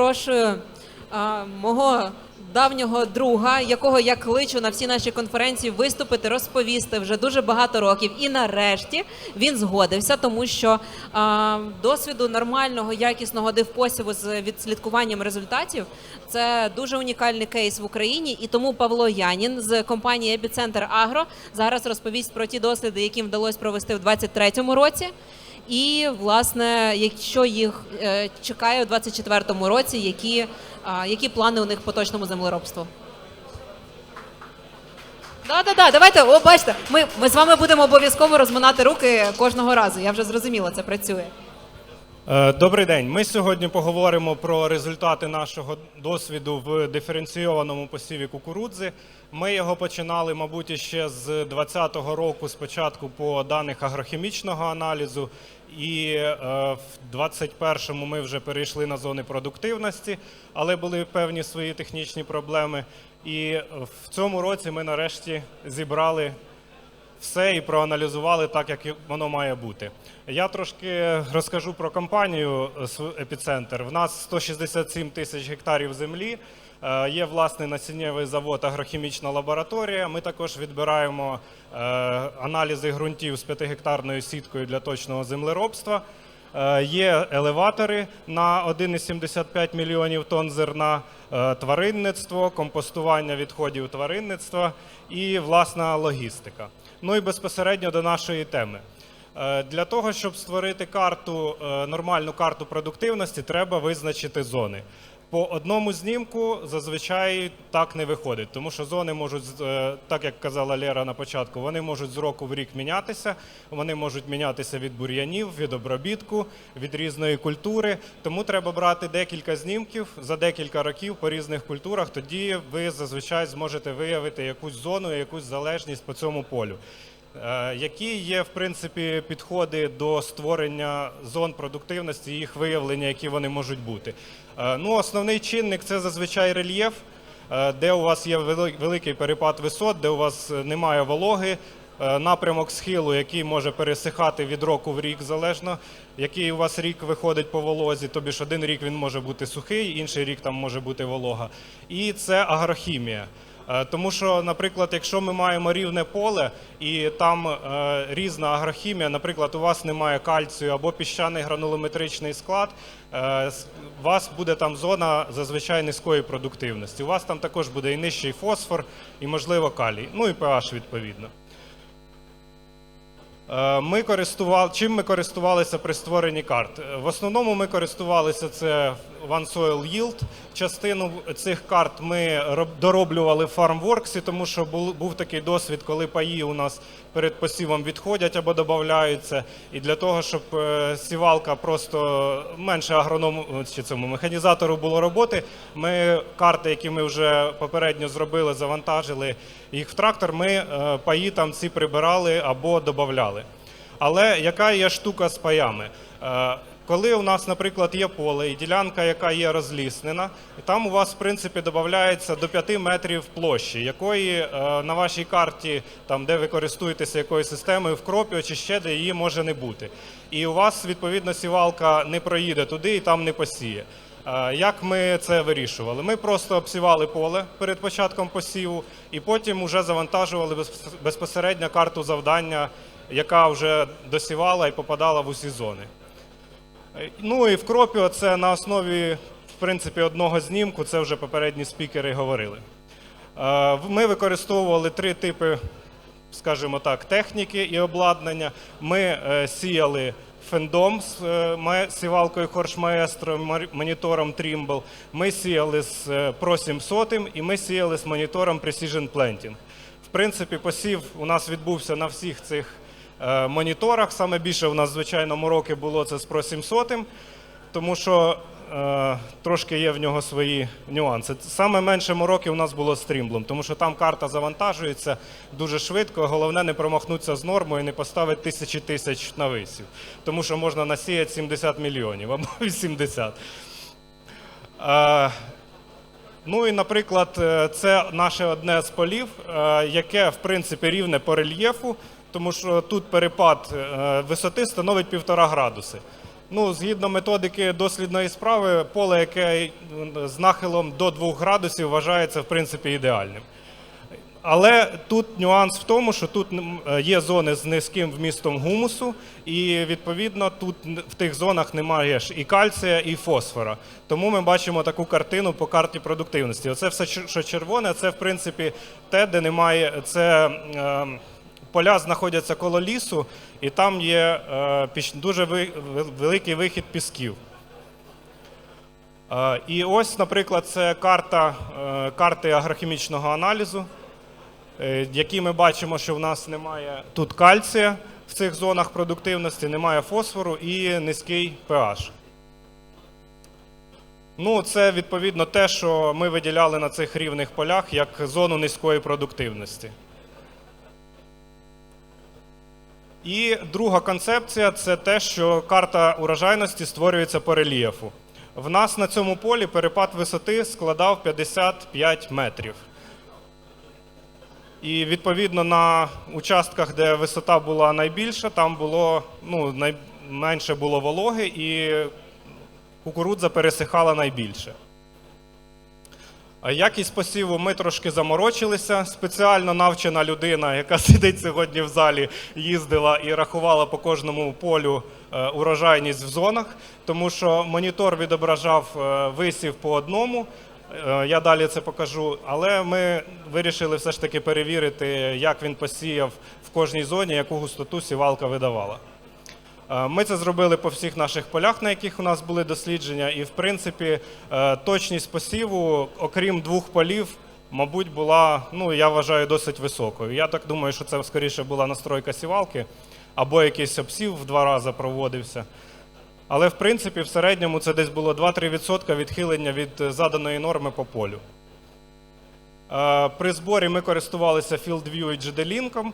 Запрошую а, мого давнього друга, якого я кличу на всі наші конференції виступити, розповісти вже дуже багато років. І нарешті він згодився, тому що а, досвіду нормального якісного дивпосіву з відслідкуванням результатів це дуже унікальний кейс в Україні. І тому Павло Янін з компанії Епіцентр Агро зараз розповість про ті досліди, які вдалося провести в 2023 році. І власне, якщо їх е, чекає у 24-му році, які, які плани у них по точному землеробству? Да, да, да, давайте, о, бачите, ми, ми з вами будемо обов'язково розминати руки кожного разу. Я вже зрозуміла, це працює. Е, Добрий день. Ми сьогодні поговоримо про результати нашого досвіду в диференційованому посіві кукурудзи. Ми його починали, мабуть, ще з 2020 року, спочатку по даних агрохімічного аналізу, і е, в 2021 ми вже перейшли на зони продуктивності, але були певні свої технічні проблеми. І в цьому році ми нарешті зібрали все і проаналізували так, як воно має бути. Я трошки розкажу про компанію е, Епіцентр. В нас 167 тисяч гектарів землі. Е, Є власний насіннєвий завод, агрохімічна лабораторія. Ми також відбираємо е, аналізи ґрунтів з 5-гектарною сіткою для точного землеробства. Е, Є елеватори на 1,75 мільйонів тонн зерна, тваринництво, компостування відходів тваринництва і власна логістика. Ну і безпосередньо до нашої теми. Для того, щоб створити карту, нормальну карту продуктивності, треба визначити зони. По одному знімку зазвичай так не виходить, тому що зони можуть, е, так як казала Лера на початку, вони можуть з року в рік мінятися, вони можуть мінятися від бур'янів, від обробітку, від різної культури. Тому треба брати декілька знімків за декілька років по різних культурах. Тоді ви зазвичай зможете виявити якусь зону, якусь залежність по цьому полю. Е, Які є в принципі підходи до створення зон продуктивності, їх виявлення, які вони можуть бути? Е, Ну, основний чинник це зазвичай рельєф, е, де у вас є великий перепад висот, де у вас немає вологи, напрямок схилу, який може пересихати від року в рік, залежно який у вас рік виходить по волозі. Тобі ж один рік він може бути сухий, інший рік там може бути волога. І це агрохімія. Е, Тому що, наприклад, якщо ми маємо рівне поле і там е, різна агрохімія, наприклад, у вас немає кальцію або піщаний гранулометричний склад, е, у вас буде там зона зазвичай низької продуктивності. У вас там також буде і нижчий фосфор, і можливо калій, ну і pH відповідно. Е, Ми користували, чим ми користувалися при створенні карт? Е, В основному ми користувалися це One Soil Yield. Частину цих карт ми роб- дороблювали в FarmWorks, тому що був, був такий досвід, коли паї у нас перед посівом відходять або додаються. І для того, щоб е, сівалка просто менше агроному чи цьому механізатору було роботи, ми карти, які ми вже попередньо зробили, завантажили їх в трактор, ми е, паї там ці прибирали або додавали. Але яка є штука з паями? Е, Коли у нас, наприклад, є поле і ділянка, яка є розліснена, там у вас, в принципі, додається до 5 метрів площі, якої е, на вашій карті, там, де ви користуєтеся якоюсь системою, в кропі чи ще де її може не бути. І у вас, відповідно, сівалка не проїде туди і там не посіє. Е, Як ми це вирішували? Ми просто обсівали поле перед початком посіву, і потім вже завантажували безпосередньо карту завдання, яка вже досівала і попадала в усі зони. Е, Ну і в кропі це на основі в принципі, одного знімку, це вже попередні спікери говорили. Е, Ми використовували три типи, скажімо так, техніки і обладнання. Ми сіяли фендом з е, сівалкою Хорш Маестро, монітором Trimble. Ми сіяли з е, Pro 700 і ми сіяли з монітором Precision Planting. В принципі, посів у нас відбувся на всіх цих е, моніторах. Саме більше у нас, звичайно, мороки було це з Pro 700, тому що е, трошки є в нього свої нюанси. Саме менше мороки у нас було з Тримблом, тому що там карта завантажується дуже швидко. Головне не промахнутися з нормою і не поставити тисячі тисяч на висів, тому що можна насіяти 70 мільйонів або 80. Е, Ну і, наприклад, е, це наше одне з полів, е, яке в принципі рівне по рельєфу, тому що тут перепад е, висоти становить півтора градуси. Ну, згідно методики дослідної справи, поле, яке з нахилом до 2 градусів, вважається в принципі ідеальним. Але тут нюанс в тому, що тут є зони з низьким вмістом гумусу, і відповідно тут в тих зонах немає ж і кальція, і фосфора. Тому ми бачимо таку картину по карті продуктивності. Оце все, що червоне, це в принципі те, де немає. Це е, поля знаходяться коло лісу, і там є е, дуже великий вихід пісків. Е, І ось, наприклад, це карта, е, карти агрохімічного аналізу, які ми бачимо, що в нас немає тут кальція в цих зонах продуктивності, немає фосфору і низький pH. Ну, це відповідно те, що ми виділяли на цих рівних полях як зону низької продуктивності. І друга концепція це те, що карта урожайності створюється по рельєфу. В нас на цьому полі перепад висоти складав 55 метрів. І відповідно на участках, де висота була найбільша, там було ну, найменше було вологи, і кукурудза пересихала найбільше. Якість посіву ми трошки заморочилися. Спеціально навчена людина, яка сидить сьогодні в залі, їздила і рахувала по кожному полю е, урожайність в зонах, тому що монітор відображав е, висів по одному. Е, Я далі це покажу, але ми вирішили все ж таки перевірити, як він посіяв в кожній зоні, яку густоту сівалка видавала. Е, Ми це зробили по всіх наших полях, на яких у нас були дослідження, і в принципі е, точність посіву, окрім двох полів, мабуть, була, ну я вважаю, досить високою. Я так думаю, що це скоріше була настройка сівалки або якийсь обсів в два рази проводився. Але в принципі, в середньому це десь було 2-3% відхилення від е, заданої норми по полю. При зборі ми користувалися FieldView і GD-Link.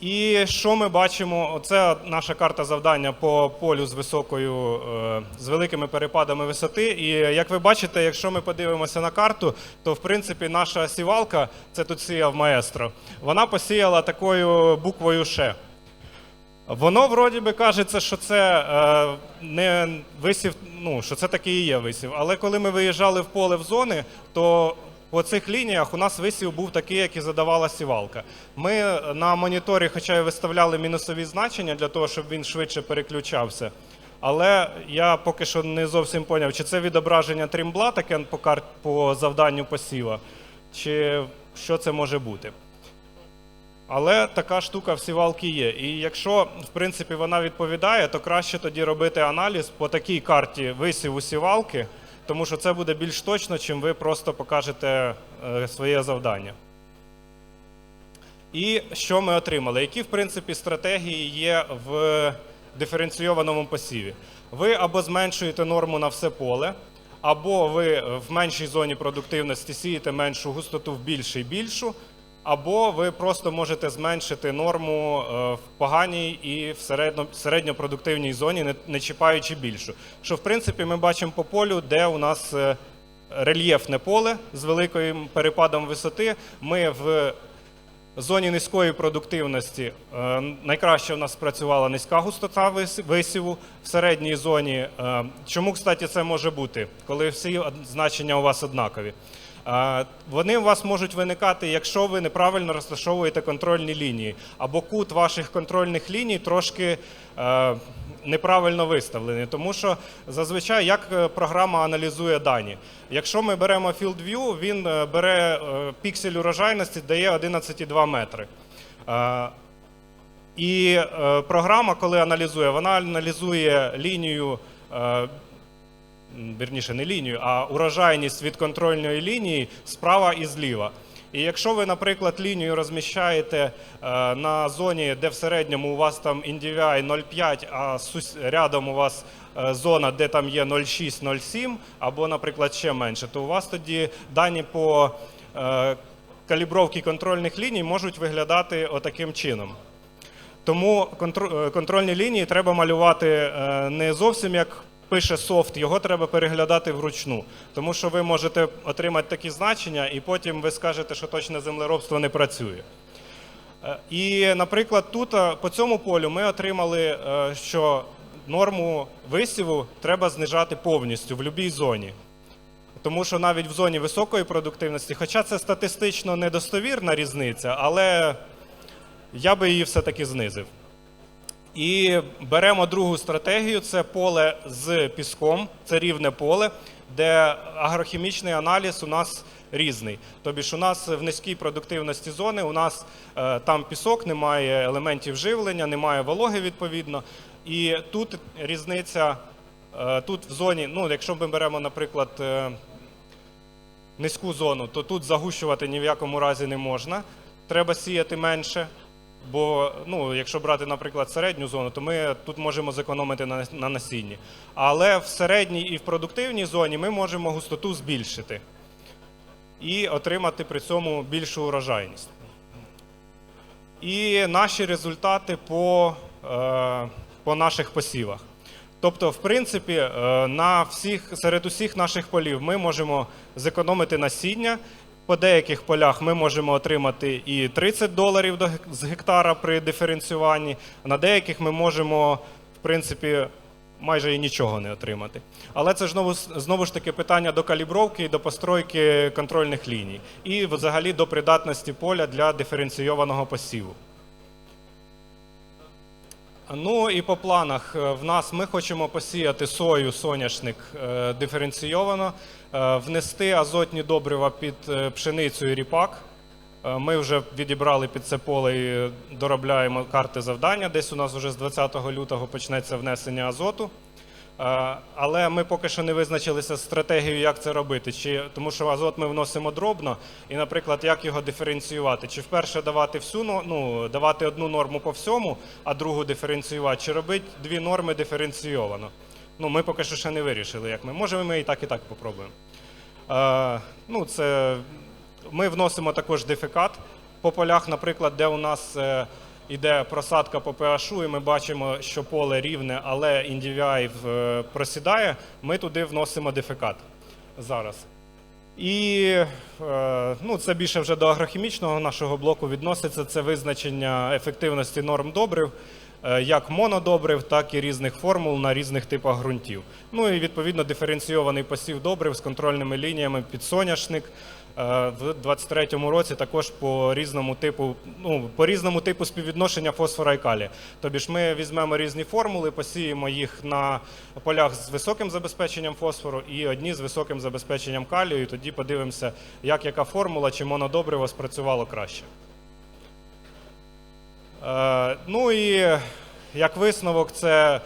І що ми бачимо? Оце наша карта завдання по полю з високою, е, з великими перепадами висоти. І як ви бачите, якщо ми подивимося на карту, то в принципі наша сівалка, це тут сіяв маестро, вона посіяла такою буквою Ш. Воно вроді би кажеться, що це е, не висів, ну що це таки і є висів. Але коли ми виїжджали в поле в зони, то по цих лініях у нас висів був такий, як і задавала сівалка. Ми на моніторі, хоча й виставляли мінусові значення для того, щоб він швидше переключався. Але я поки що не зовсім поняв, чи це відображення тримбла таке по, кар... по завданню посіва, чи що це може бути. Але така штука в сівалки є. І якщо в принципі вона відповідає, то краще тоді робити аналіз по такій карті висіву сівалки, тому що це буде більш точно, чим ви просто покажете е, своє завдання. І що ми отримали? Які в принципі стратегії є в диференційованому посіві? Ви або зменшуєте норму на все поле, або ви в меншій зоні продуктивності сієте меншу густоту в більшій більшу, або ви просто можете зменшити норму е, в поганій і в середньо, середньопродуктивній зоні, не, не чіпаючи більшу. Що в принципі ми бачимо по полю, де у нас е, рельєфне поле з великим перепадом висоти. Ми в зоні низької продуктивності е, найкраще у нас спрацювала низька густота висіву в середній зоні. Чому, кстати, це може бути, коли всі значення у вас однакові? Вони у вас можуть виникати, якщо ви неправильно розташовуєте контрольні лінії, або кут ваших контрольних ліній трошки е, неправильно виставлений. Тому що зазвичай як е, програма аналізує дані. Якщо ми беремо FieldView, він е, бере піксель урожайності, дає 11,2 метри. І програма, коли аналізує, вона аналізує лінію. Вірніше, не лінію, а урожайність від контрольної лінії справа і зліва. І якщо ви, наприклад, лінію розміщаєте е, на зоні, де в середньому у вас там NDVI 0,5, а рядом у вас е, зона, де там є 0,6-0,7, або, наприклад, ще менше, то у вас тоді дані по е, калібровці контрольних ліній можуть виглядати отаким чином. Тому контр- контрольні лінії треба малювати не зовсім як пише софт, його треба переглядати вручну. Тому що ви можете отримати такі значення, і потім ви скажете, що точне землеробство не працює. Е, І, наприклад, тут е, по цьому полю ми отримали, е, що норму висіву треба знижати повністю в будь-якій зоні. Тому що навіть в зоні високої продуктивності, хоча це статистично недостовірна різниця, але я би її все-таки знизив. І беремо другу стратегію: це поле з піском, це рівне поле, де агрохімічний аналіз у нас різний. Тобі ж у нас в низькій продуктивності зони, у нас е, там пісок, немає елементів живлення, немає вологи відповідно. І тут різниця, е, тут в зоні, ну якщо ми беремо, наприклад, е, низьку зону, то тут загущувати ні в якому разі не можна. Треба сіяти менше. Бо ну, якщо брати, наприклад, середню зону, то ми тут можемо зекономити на, на насінні. Але в середній і в продуктивній зоні ми можемо густоту збільшити і отримати при цьому більшу урожайність. І наші результати по, е, по наших посівах. Тобто, в принципі, е, на всіх, серед усіх наших полів ми можемо зекономити насіння. По деяких полях ми можемо отримати і 30 доларів з гектара при диференціюванні. На деяких ми можемо, в принципі, майже і нічого не отримати. Але це знову, знову ж таки питання до калібровки і до постройки контрольних ліній, і взагалі до придатності поля для диференційованого посіву. Ну і по планах е, в нас ми хочемо посіяти сою, соняшник е, диференційовано, е, внести азотні добрива під пшеницю і ріпак. Ми вже відібрали під це поле і доробляємо карти завдання. Десь у нас вже з 20 лютого почнеться внесення азоту. Е, Але ми поки що не визначилися з стратегією, як це робити. Чи тому, що азот ми вносимо дробно, і, наприклад, як його диференціювати? Чи вперше давати всю ну, давати одну норму по всьому, а другу диференціювати, чи робити дві норми диференційовано? Ну, ми поки що ще не вирішили, як ми. Може, ми і так, і так попробуємо. Е, ну, це ми вносимо також дефекат по полях, наприклад, де у нас е, іде просадка по pH, і ми бачимо, що поле рівне, але NDVI е, просідає, ми туди вносимо дефекат зараз. І е, ну, це більше вже до агрохімічного нашого блоку відноситься. Це визначення ефективності норм добрив, е, як монодобрив, так і різних формул на різних типах ґрунтів. Ну і відповідно диференційований посів добрив з контрольними лініями під соняшник. В 23-му році також по різному типу, ну по різному типу співвідношення фосфора і калія. Тобі ж ми візьмемо різні формули, посіємо їх на полях з високим забезпеченням фосфору і одні з високим забезпеченням калію. І тоді подивимося, як яка формула чи монодобриво спрацювало краще. Е, ну і як висновок, це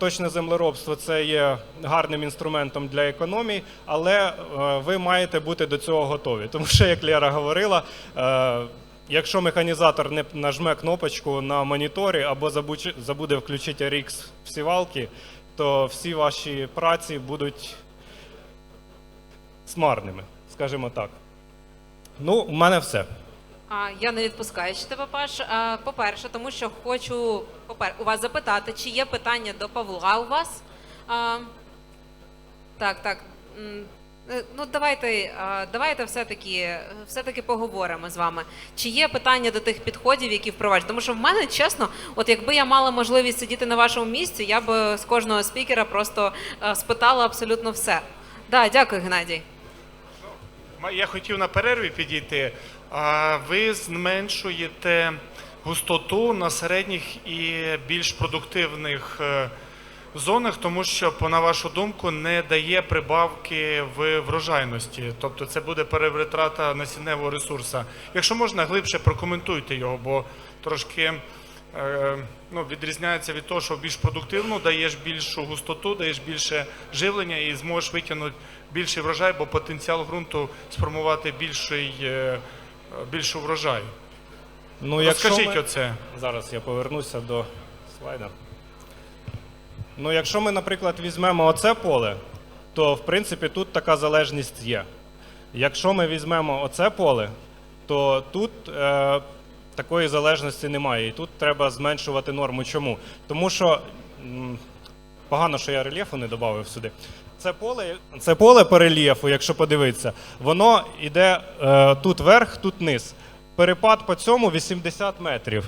точне землеробство це є гарним інструментом для економії, але е, ви маєте бути до цього готові. Тому що, як Лера говорила, е, якщо механізатор не нажме кнопочку на моніторі або забуде включити RX в сівалки, то всі ваші праці будуть смарними, скажімо так. Ну, у мене все. А я не відпускаю ще тебе, Паш. По-перше, тому що хочу у вас запитати, чи є питання до Павла у вас? А, так, так. Е, Ну, давайте, давайте все-таки, все-таки поговоримо з вами. Чи є питання до тих підходів, які впроваджують? Тому що в мене, чесно, от якби я мала можливість сидіти на вашому місці, я б з кожного спікера просто е, спитала абсолютно все. Да, дякую, Геннадій. Я хотів на перерві підійти. Ви зменшуєте густоту на середніх і більш продуктивних е, зонах, тому що, на вашу думку, не дає прибавки в врожайності. Тобто це буде перевитрата насінневого ресурсу. Якщо можна, глибше прокоментуйте його, бо трошки е, ну, відрізняється від того, що більш продуктивно даєш більшу густоту, даєш більше живлення і зможеш витягнути більший врожай, бо потенціал ґрунту сформувати більший, е, більшу врожай. Ну, Розкажіть ми- оце. Зараз я повернуся до слайда. Ну, якщо ми, наприклад, візьмемо оце поле, то в принципі тут така залежність є. Якщо ми візьмемо оце поле, то тут е, такої залежності немає. І тут треба зменшувати норму. Чому? Тому що погано, що я рельєфу не додав сюди. Це поле, це поле по якщо подивитися, воно йде е, тут вверх, тут низ. перепад по цьому 80 метрів.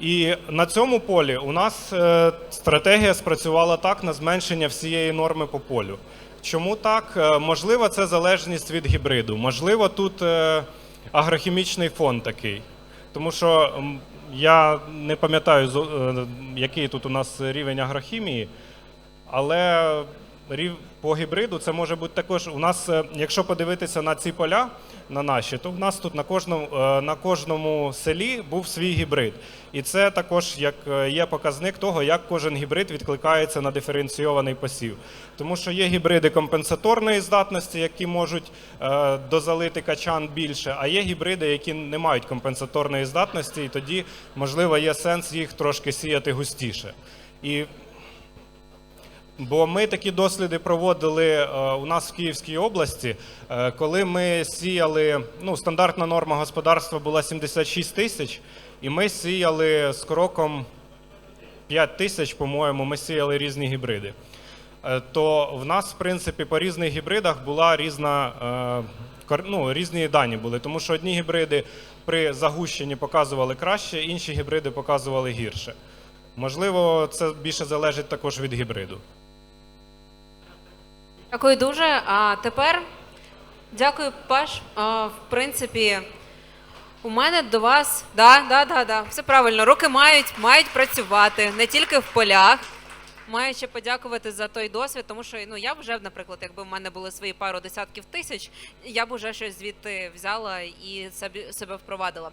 І на цьому полі у нас е, стратегія спрацювала так на зменшення всієї норми по полю. Чому так? Е, Можливо, це залежність від гібриду. Можливо, тут е, агрохімічний фон такий. Тому що я не пам'ятаю, е, який тут у нас рівень агрохімії, але по гібриду це може бути також. У нас, е, якщо подивитися на ці поля, на наші, то в нас тут на кожному, е, на кожному селі був свій гібрид. І це також як е, є показник того, як кожен гібрид відкликається на диференційований посів. Тому що є гібриди компенсаторної здатності, які можуть дозалити качан більше, а є гібриди, які не мають компенсаторної здатності, і тоді, можливо, є сенс їх трошки сіяти густіше. І Бо ми такі досліди проводили е, у нас в Київській області, е, коли ми сіяли, ну, стандартна норма господарства була 76 тисяч, і ми сіяли з кроком 5 тисяч, по-моєму, ми сіяли різні гібриди. Е, То в нас, в принципі, по різних гібридах була різна, ну, різні дані були, тому що одні гібриди при загущенні показували краще, інші гібриди показували гірше. Можливо, це більше залежить також від гібриду. Дякую дуже. А тепер дякую, Паш. А, в принципі, у мене до вас. Да, да, да, да. Все правильно. Руки мають, мають працювати не тільки в полях. Маю ще подякувати за той досвід, тому що ну я вже, наприклад, якби в мене були свої пару десятків тисяч, я б уже щось звідти взяла і собі себе впровадила.